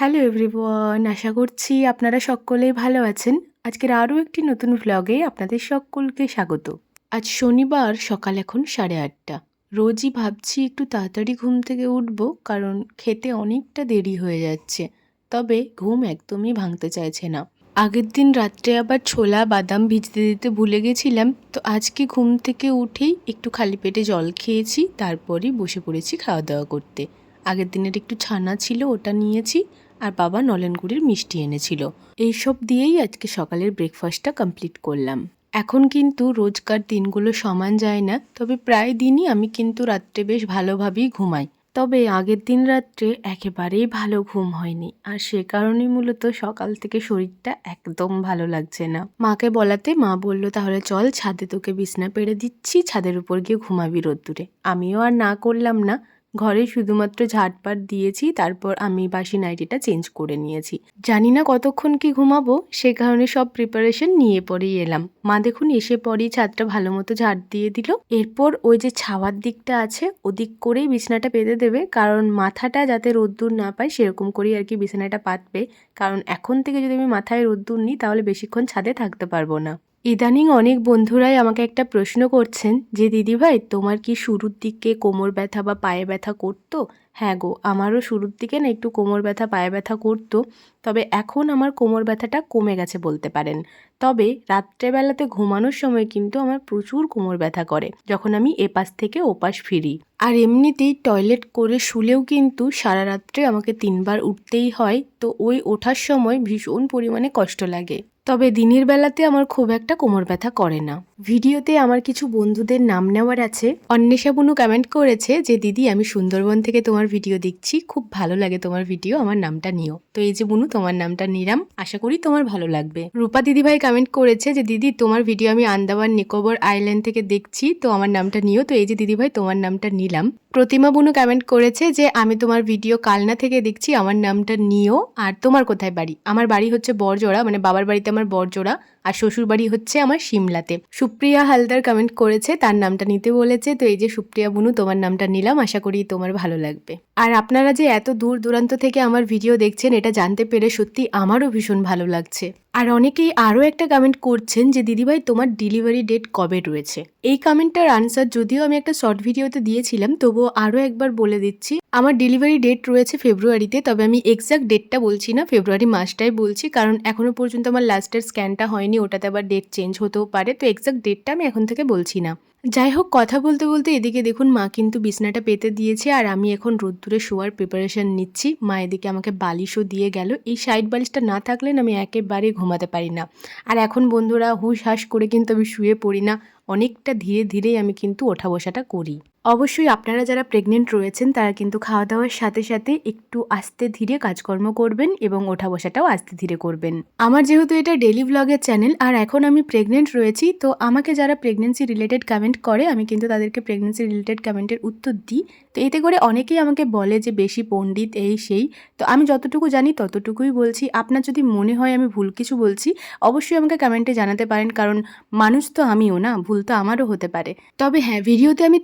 Hello everyone আশা করছি আপনারা সকলেই ভালো আছেন। আজকের আরও একটি নতুন ভ্লগে আপনাদের সকলকে স্বাগত। আজ শনিবার, সকাল এখন সাড়ে আটটা। রোজই ভাবছি একটু তাড়াতাড়ি ঘুম থেকে উঠবো, কারণ খেতে অনেকটা দেরি হয়ে যাচ্ছে। তবে ঘুম একদমই ভাঙতে চাইছে না। আগের দিন রাত্রে আবার ছোলা, বাদাম ভিজতে দিতে ভুলে গেছিলাম, তো আজকে ঘুম থেকে উঠেই একটু খালি পেটে জল খেয়েছি, তারপরেই বসে পড়েছি খাওয়া দাওয়া করতে। আগের দিনের একটু ছানা ছিল, ওটা নিয়েছি। আর বাবা নলেনগুড়ির মিষ্টি এনেছিল। এইসব দিয়েই আজকে সকালের ব্রেকফাস্টটা কমপ্লিট করলাম। এখন কিন্তু রোজকার দিনগুলো সমান যায় না, তবে প্রায় দিনই আমি কিন্তু রাত্রে বেশ ভালোভাবেই ঘুমাই। তবে আগের দিন রাত্রে একেবারেই ভালো ঘুম হয়নি, আর সে কারণেই মূলত সকাল থেকে শরীরটা একদম ভালো লাগছে না। মাকে বলাতে মা বলল, তাহলে চল ছাদে তোকে বিছনা পেড়ে দিচ্ছি, ছাদের উপর গিয়ে ঘুমাবি রোদ্দুরে। আমিও আর না করলাম না ঘরে শুধুমাত্র ঝাটপাট দিয়েছি, তারপর আমি বাসি নাইটিটা চেঞ্জ করে নিয়েছি। জানি না কতক্ষণ কি ঘুমাবো, সে কারণে সব প্রিপারেশন নিয়ে পরেই এলাম। মা দেখুন এসে পরেই ছাদটা ভালো মতো ঝাড় দিয়ে দিল। এরপর ওই যে ছাওয়ার দিকটা আছে, ওদিক করেই বিছানাটা পেতে দেবে, কারণ মাথাটা যাতে রোদ্দুর না পায়, সেরকম করেই আর কি বিছানাটা পাতবে। কারণ এখন থেকে যদি আমি মাথায় রোদ্দুর নিই, তাহলে বেশিক্ষণ ছাদে থাকতে পারব না। ইদানিং অনেক বন্ধুরাই আমাকে একটা প্রশ্ন করছেন যে দিদিভাই তোমার কি শুরুর দিকে কোমর ব্যথা বা পায়ে ব্যথা করতো? হ্যাঁ গো, আমারও শুরুর দিকে না একটু কোমর ব্যথা, পায়ে ব্যথা করতো, তবে এখন আমার কোমর ব্যথাটা কমে গেছে বলতে পারেন। তবে রাত্রেবেলাতে ঘুমানোর সময় কিন্তু আমার প্রচুর কোমর ব্যথা করে, যখন আমি এপাশ থেকে ওপাশ ফিরি। আর এমনিতেই টয়লেট করে শুলেও কিন্তু সারা রাত্রে আমাকে তিনবার উঠতেই হয়, তো ওই ওঠার সময় ভীষণ পরিমাণে কষ্ট লাগে। তবে দিনের বেলাতে আমার খুব একটা কোমর ব্যথা করে না। ভিডিওতে আমার কিছু বন্ধুদের নাম নেওয়ার আছে। অন্বেষা বুনু কমেন্ট করেছে যে, দিদি, আমি সুন্দরবন থেকে তোমার ভিডিও দেখছি। খুব ভালো লাগে তোমার ভিডিও, আমার নামটা নিও। তো এই যে বুনু, তোমার নামটা নিলাম। আশা করি তোমার ভালো লাগবে। রূপা দিদিভাই কমেন্ট করেছে যে, দিদি, তোমার ভিডিও আমি আন্দামান নিকোবর আইল্যান্ড থেকে দেখছি, তো আমার নামটা নিও। তো এই যে দিদিভাই, তোমার নামটা নিলাম। প্রতিমা বুনু কমেন্ট করেছে যে, আমি তোমার ভিডিও কালনা থেকে দেখছি, আমার নামটা নিও। আর তোমার কোথায় বাড়ি? আমার বাড়ি হচ্ছে বরজোড়া মানে বাবার বাড়িতে আমার বরজোড়া আর শ্বশুর বাড়ি হচ্ছে আমার সিমলাতে। সুপ্রিয়া হালদার কমেন্ট করেছে, তার নামটা নিতে বলেছে, তো এই যে সুপ্রিয়া বুনু, তোমার নামটা নিলাম, আশা করি তোমার ভালো লাগবে। আর আপনারা যে এত দূর দূরান্ত থেকে আমার ভিডিও দেখছেন, এটা জানতে পেরে সত্যি আমারও ভীষণ ভালো লাগছে। আর অনেকেই আরও একটা কমেন্ট করছেন যে, দিদিভাই, তোমার ডেলিভারি ডেট কবে রয়েছে? এই কমেন্টটার আনসার যদিও আমি একটা শর্ট ভিডিওতে দিয়েছিলাম, তবুও আরও একবার বলে দিচ্ছি, আমার ডেলিভারি ডেট রয়েছে ফেব্রুয়ারিতে তবে আমি এক্সাক্ট ডেটটা বলছি না ফেব্রুয়ারি মাসটাই বলছি, কারণ এখনও পর্যন্ত আমার লাস্টের স্ক্যানটা হয়নি। ওটাতে আবার ডেট চেঞ্জ হতেও পারে। তো এক্সাক্ট ডেটটা আমি এখন থেকে বলছি না। যাই হোক, কথা বলতে বলতে এদিকে দেখুন, মা কিন্তু বিছনাটা পেতে দিয়েছে আর আমি এখন রোদ্দুরে শোয়ার প্রিপারেশন নিচ্ছি। মা এদিকে আমাকে বালিশও দিয়ে গেল। এই সাইড বালিশটা না থাকলে আমি একেবারে ঘুমাতে পারি না। আর এখন বন্ধুরা, হুশ হাস করে কিন্তু আমি শুয়ে পড়ি না। অনেকটা ধীরে ধীরেই আমি কিন্তু ওঠা বসাটা করি। অবশ্যই আপনারা যারা প্রেগনেন্ট রয়েছেন, তারা কিন্তু খাওয়া দাওয়ার সাথে সাথে একটু আস্তে ধীরে কাজকর্ম করবেন এবং ওঠা বসাটাও আস্তে ধীরে করবেন। আমার যেহেতু এটা ডেলি ব্লগের চ্যানেল আর এখন আমি প্রেগনেন্ট রয়েছি, তো আমাকে যারা প্রেগনেন্সি রিলেটেড কমেন্ট করে, আমি কিন্তু তাদেরকে প্রেগনেন্সি রিলেটেড কমেন্টের উত্তর দিই। তো এতে করে অনেকেই আমাকে বলে যে, বেশি পণ্ডিত, এই সেই। তো আমি যতটুকু জানি, ততটুকুই বলছি। আপনার যদি মনে হয় আমি ভুল কিছু বলছি, অবশ্যই আমাকে কমেন্টে জানাতে পারেন, কারণ মানুষ তো আমিও না, ভুল তো আমারও হতে পারে। তবে হ্যাঁ ভিডিওতে আমি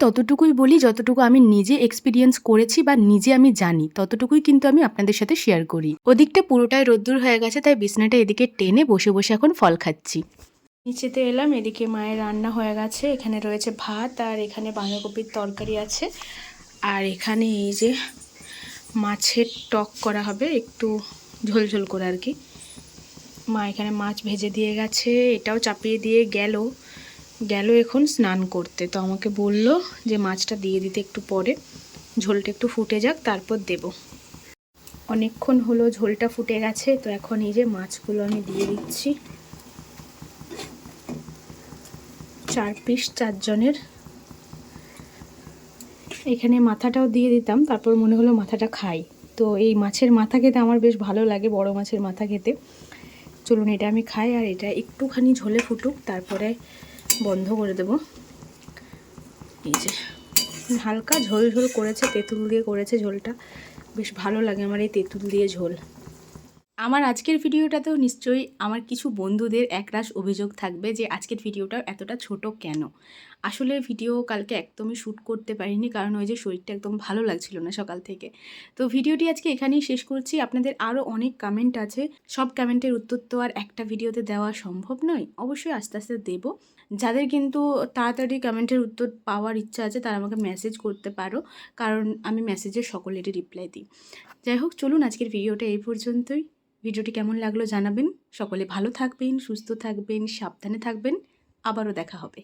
ততটুকুই বলি, যতটুকু আমি নিজে এক্সপিরিয়েন্স করেছি বা নিজে আমি জানি, ততটুকুই কিন্তু আমি আপনাদের সাথে শেয়ার করি। ওদিকটা পুরোটাই রোদ্দুর হয়ে গেছে, তাই বিছনাটা এদিকে টেনে বসে বসে এখন ফল খাচ্ছি। নিচেতে এলাম, এদিকে মায়ের রান্না হয়ে গেছে, এখানে রয়েছে ভাত আর এখানে বাঁধাকপির তরকারি আছে। আর এখানে এই যে মাছের টক করা হবে, একটু ঝোলঝোল করে আর কি। মা এখানে মাছ ভেজে দিয়ে গেছে, এটাও চাপিয়ে দিয়ে গেল। গেল এখন স্নান করতে। তো আমাকে বলল যে মাছটা দিয়ে দিতে একটু পরে। ঝোলটা একটু ফুটে যাক, তারপর দেব। অনেকক্ষণ হলো ঝোলটা ফুটে গেছে, তো এখন এই যে মাছগুলো আমি দিয়ে দিচ্ছি। চার পিস চারজনের। এখানে মাথাটাও দিয়ে দিতাম, তারপর মনে হলো মাথাটা খাই। তো এই মাছের মাথা খেতে আমার বেশ ভালো লাগে, বড় মাছের মাথা খেতে। চলুন, এটা আমি খাই আর এটা একটুখানি ঝোলে ফুটুক, তারপরে বন্ধ করে দেব। এই যে, হালকা ঝোল ঝোল করেছে, তেঁতুল দিয়ে করেছে ঝোলটা। বেশ ভালো লাগে আমার এই তেঁতুল দিয়ে ঝোল। আমার আজকের ভিডিওটাতেও নিশ্চয়ই আমার কিছু বন্ধুদের একরাশ অভিযোগ থাকবে যে আজকের ভিডিওটা এতটা ছোট কেন? আসলে ভিডিও কালকে একদমই শ্যুট করতে পারিনি কারণ ওই যে শরীরটা একদম ভালো লাগছিল না সকাল থেকে। তো ভিডিওটি আজকে এখানেই শেষ করছি। আপনাদের আরও অনেক কমেন্ট আছে। সব কমেন্টের উত্তর তো আর একটা ভিডিওতে দেওয়া সম্ভব নয়। অবশ্যই আস্তে আস্তে দেবো। যাদের কিন্তু তাড়াতাড়ি কমেন্টের উত্তর পাওয়ার ইচ্ছা আছে, তারা আমাকে মেসেজ করতে পারো। কারণ আমি মেসেজের সকলেরই রিপ্লাই দিই। যাই হোক, চলুন আজকের ভিডিওটা এই পর্যন্তই। ভিডিওটি কেমন লাগল জানাবেন। সকলে ভালো থাকবেন সুস্থ থাকবেন সাবধানে থাকবেন। আবারও দেখা হবে।